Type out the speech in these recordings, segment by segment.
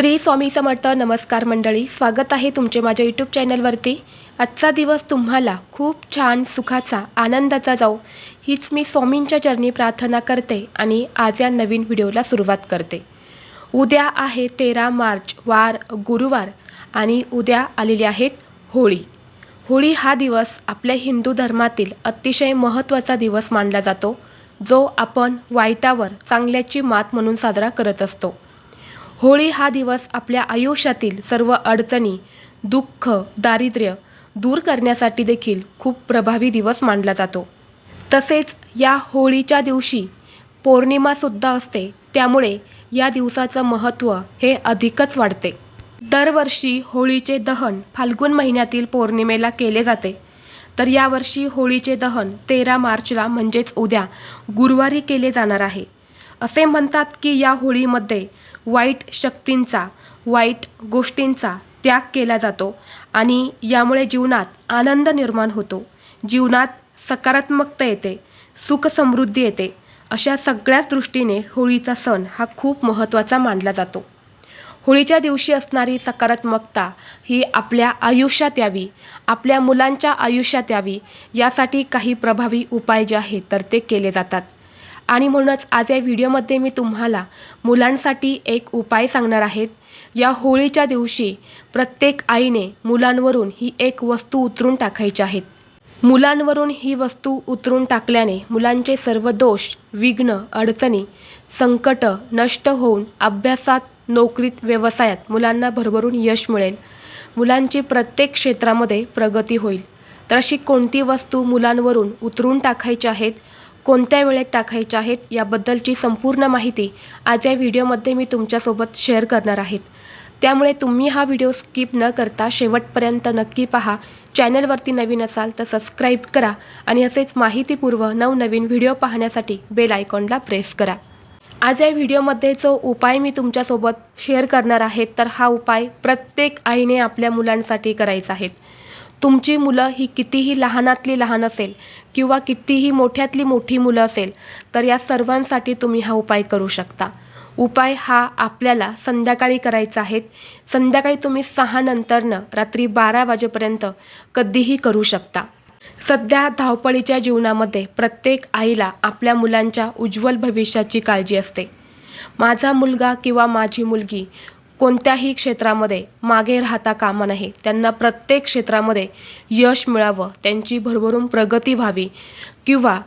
श्री स्वामी समर्थ नमस्कार मंडळी स्वागत आहे तुमचे माझ्या यूट्यूब चॅनलवरती आजचा दिवस तुम्हाला खूप छान सुखाचा आनंदाचा जाऊ हीच मी स्वामींच्या चरणी प्रार्थना करते आणि आज या नवीन व्हिडिओला सुरुवात करते. उद्या आहे तेरा मार्च वार गुरुवार आणि उद्या आलेली आहेत होळी. होळी हा दिवस आपल्या हिंदू धर्मातील अतिशय महत्त्वाचा दिवस मानला जातो जो आपण वाईटावर चांगल्याची मात म्हणून साजरा करत असतो. होळी हा दिवस आपल्या आयुष्यातील सर्व अडचणी दुःख दारिद्र्य दूर करण्यासाठी देखील खूप प्रभावी दिवस मानला जातो. तसेच या होळीच्या दिवशी पौर्णिमासुद्धा असते त्यामुळे या दिवसाचं महत्त्व हे अधिकच वाढते. दरवर्षी होळीचे दहन फाल्गुन महिन्यातील पौर्णिमेला केले जाते. तर यावर्षी होळीचे दहन तेरा मार्चला म्हणजेच उद्या गुरुवारी केले जाणार आहे. असे म्हणतात की या होळीमध्ये वाईट शक्तींचा वाईट गोष्टींचा त्याग केला जातो आणि यामुळे जीवनात आनंद निर्माण होतो. जीवनात सकारात्मकता येते सुखसमृद्धी येते. अशा सगळ्याच दृष्टीने होळीचा सण हा खूप महत्त्वाचा मानला जातो. होळीच्या दिवशी असणारी सकारात्मकता ही आपल्या आयुष्यात यावी आपल्या मुलांच्या आयुष्यात यावी यासाठी काही प्रभावी उपाय जे आहेत तर ते केले जातात. आणि म्हणूनच आज या व्हिडिओमध्ये मी तुम्हाला मुलांसाठी एक उपाय सांगणार आहेत. या होळीच्या दिवशी प्रत्येक आईने मुलांवरून ही एक वस्तू उतरून टाकायची आहेत. मुलांवरून ही वस्तू उतरून टाकल्याने मुलांचे सर्व दोष विघ्न अडचणी संकट नष्ट होऊन अभ्यासात नोकरीत व्यवसायात मुलांना भरभरून यश मिळेल. मुलांची प्रत्येक क्षेत्रामध्ये प्रगती होईल. तर अशी कोणती वस्तू मुलांवरून उतरून टाकायची आहेत? कोणत्या वेळेत टाकायच्या आहेत याबद्दलची संपूर्ण माहिती आज या व्हिडिओमध्ये मी तुमच्यासोबत शेअर करणार आहेत. त्यामुळे तुम्ही हा व्हिडिओ स्किप न करता शेवटपर्यंत नक्की पहा. चॅनलवरती नवीन असाल तर सबस्क्राईब करा आणि असेच माहितीपूर्व नवनवीन व्हिडिओ पाहण्यासाठी बेल आयकॉनला प्रेस करा. आज या व्हिडिओमध्ये जो उपाय मी तुमच्यासोबत शेअर करणार आहे तर हा उपाय प्रत्येक आईने आपल्या मुलांसाठी करायचा आहे. तुमची मुलं ही कितीही लहानातली लहान असेल किंवा कितीही मोठ्यातली मोठी मुलं असेल तर या सर्वांसाठी तुम्ही हा उपाय करू शकता. उपाय हा आपल्याला संध्याकाळी करायचा आहे. संध्याकाळी तुम्ही सहा नंतरनं रात्री बारा वाजेपर्यंत कधीही करू शकता. सध्या धावपळीच्या जीवनामध्ये प्रत्येक आईला आपल्या मुलांच्या उज्ज्वल भविष्याची काळजी असते. माझा मुलगा किंवा माझी मुलगी कोणत्याही क्षेत्रामध्ये मागे राहता कामा नाही त्यांना प्रत्येक क्षेत्रामध्ये यश मिळावं त्यांची भरभरून प्रगती व्हावी. किंवा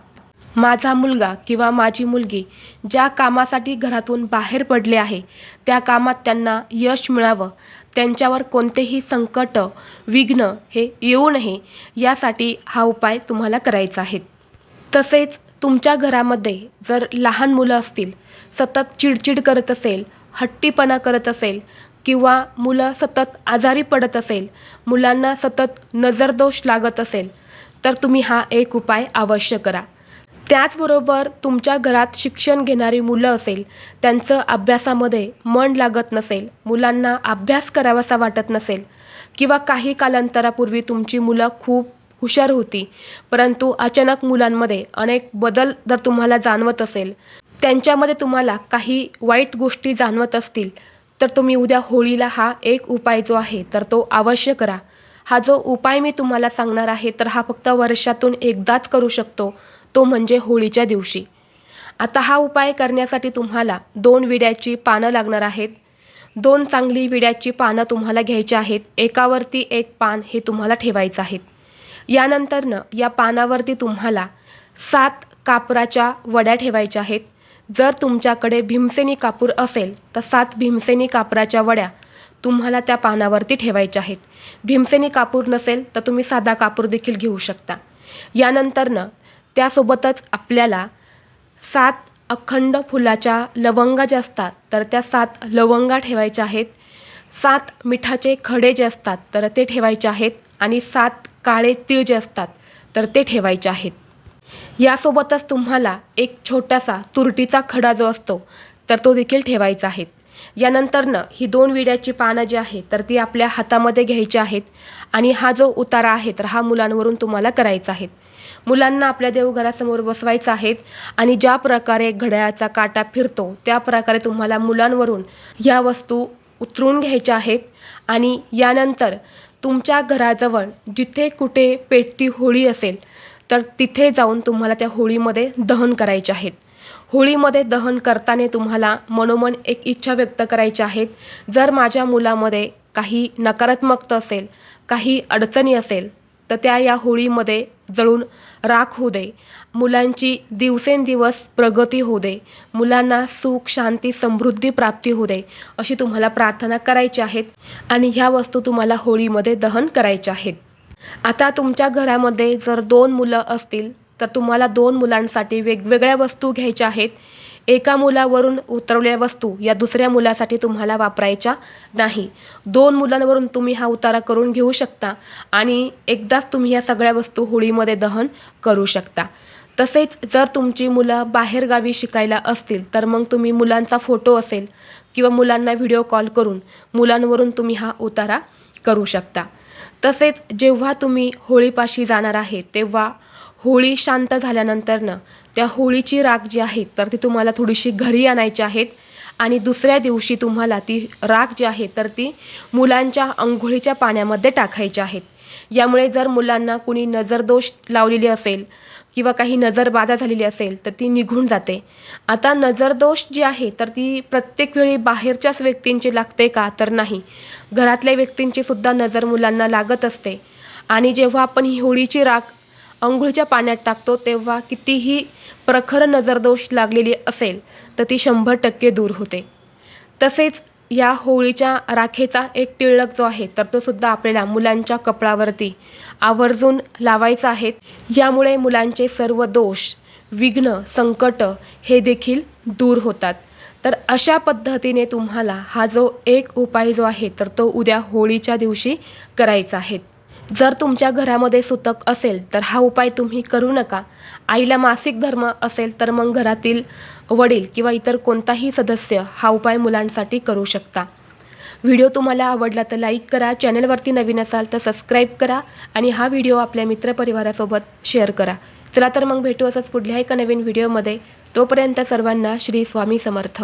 माझा मुलगा किंवा माझी मुलगी ज्या कामासाठी घरातून बाहेर पडले आहे त्या कामात त्यांना यश मिळावं. त्यांच्यावर कोणतेही संकट विघ्न हे येऊ नये यासाठी हा उपाय तुम्हाला करायचा आहे. तसेच तुमच्या घरामध्ये जर लहान मुलं असतील सतत चिडचिड करत असेल हट्टीपणा करत असेल किंवा मुलं सतत आजारी पडत असेल मुलांना सतत नजरदोष लागत असेल तर तुम्ही हा एक उपाय अवश्य करा. त्याचबरोबर तुमच्या घरात शिक्षण घेणारी मुलं असेल त्यांचं अभ्यासामध्ये मन लागत नसेल मुलांना अभ्यास करावासा वाटत नसेल किंवा काही कालांतरापूर्वी तुमची मुलं खूप हुशार होती परंतु अचानक मुलांमध्ये अनेक बदल जर तुम्हाला जाणवत असेल त्यांच्यामध्ये तुम्हाला काही वाईट गोष्टी जाणवत असतील तर तुम्ही उद्या होळीला हा एक उपाय जो आहे तर तो अवश्य करा. हा जो उपाय मी तुम्हाला सांगणार आहे तर हा फक्त वर्षातून एकदाच करू शकतो तो म्हणजे होळीच्या दिवशी. आता हा उपाय करण्यासाठी तुम्हाला दोन विड्याची पानं लागणार आहेत. दोन चांगली विड्याची पानं तुम्हाला घ्यायची आहेत एकावरती एक पान हे तुम्हाला ठेवायचं आहे यानंतरनं या पानावरती तुम्हाला सात कापराच्या वड्या ठेवायच्या आहेत. जर तुमच्याकडे भीमसेनी कापूर असेल तर सात भीमसेनी कापराच्या वड्या तुम्हाला त्या पानावरती ठेवायच्या आहेत. भीमसेनी कापूर नसेल तर तुम्ही साधा कापूर देखील घेऊ शकता. यानंतरनं त्यासोबतच आपल्याला सात अखंड फुलाच्या लवंगा ज्या असतात तर त्या सात लवंगा ठेवायच्या आहेत. सात मिठाचे खडे जे असतात तर ते ठेवायचे आहेत. आणि सात काळे तीळ जे असतात तर ते ठेवायचे आहेत. यासोबतच तुम्हाला एक छोटासा तुरटीचा खडा जो असतो तर तो देखील ठेवायचा आहे. यानंतरनं ही दोन विड्याची पानं जी आहेत तर ती आपल्या हातामध्ये घ्यायची आहेत आणि हा जो उतारा आहे तर हा मुलांवरून तुम्हाला करायचा आहे. मुलांना आपल्या देवघरासमोर बसवायचं आहेत आणि ज्या प्रकारे घड्याळाचा काटा फिरतो त्या प्रकारे तुम्हाला मुलांवरून ह्या वस्तू उतरून घ्यायच्या आहेत आणि यानंतर तुमच्या घराजवळ जिथे कुठे पेटती होळी असेल तर तिथे जाऊन तुम्हाला त्या होळीमध्ये दहन करायचे आहेत. होळीमध्ये दहन करताना तुम्हाला मनोमन एक इच्छा व्यक्त करायची आहेत. जर माझ्या मुलामध्ये काही नकारात्मकता असेल काही अडचणी असेल तर त्या या होळीमध्ये जळून राख होऊ दे. मुलांची दिवसेंदिवस प्रगती होऊ दे. मुलांना सुख शांती समृद्धी प्राप्ती होऊ दे अशी तुम्हाला प्रार्थना करायची आहेत आणि ह्या वस्तू तुम्हाला होळीमध्ये दहन करायच्या आहेत. आता तुमच्या घरामध्ये जर दोन मुलं असतील तर तुम्हाला दोन मुलांसाठी वेगवेगळ्या वस्तू घ्यायच्या आहेत. एका मुलावरून उतरवलेल्या वस्तू या दुसऱ्या मुलासाठी तुम्हाला वापरायच्या नाही. दोन मुलांवरून तुम्ही हा उतारा करून घेऊ शकता आणि एकदाच तुम्ही या सगळ्या वस्तू होळीमध्ये दहन करू शकता. तसेच जर तुमची मुलं बाहेरगावी शिकायला असतील तर मग तुम्ही मुलांचा फोटो असेल किंवा मुलांना व्हिडिओ कॉल करून मुलांवरून तुम्ही हा उतारा करू शकता. तसेच जेव्हा तुम्ही होळीपाशी जाणार आहे तेव्हा होळी शांत झाल्यानंतरनं त्या होळीची राख जी आहे तर ती तुम्हाला थोडीशी घरी आणायची आहेत आणि दुसऱ्या दिवशी तुम्हाला ती राख जी आहे तर ती मुलांच्या अंघोळीच्या पाण्यामध्ये टाकायची आहेत. यामुळे जर मुलांना कुणी नजरदोष लावलेली असेल किंवा काही नजरबाधा झालेली असेल तर ती निघून जाते. आता नजरदोष जी आहे तर ती प्रत्येक वेळी बाहेरच्याच व्यक्तींची लागते का? तर नाही. घरातल्या व्यक्तींची सुद्धा नजर मुलांना लागत असते. आणि जेव्हा आपण ही होळीची राख अंघोळीच्या पाण्यात टाकतो तेव्हा कितीही प्रखर नजरदोष लागलेली असेल तर ती शंभर टक्के दूर होते. तसेच या होळीच्या राखेचा एक टिळक जो आहे तर तो सुद्धा आपल्याला मुलांच्या कपडावरती आवर्जून लावायचा आहे. यामुळे मुलांचे सर्व दोष विघ्न संकट हे देखील दूर होतात. तर अशा पद्धतीने तुम्हाला हा जो एक उपाय जो आहे तर तो उद्या होळीच्या दिवशी करायचा आहे. जर तुमच्या घरामध्ये सुतक असेल तर हा उपाय तुम्ही करू नका. आईला मासिक धर्म असेल तर मग घरातील वडील किंवा इतर कोणताही सदस्य हा उपाय मुलांसाठी करू शकता. व्हिडिओ तुम्हाला आवडला तर लाईक करा चॅनलवरती नवीन असाल तर सबस्क्राईब करा आणि हा व्हिडिओ आपल्या मित्रपरिवारासोबत शेअर करा. चला तर मग भेटू असंच पुढल्या एका नवीन व्हिडिओमध्ये. तोपर्यंत सर्वांना श्री स्वामी समर्थ.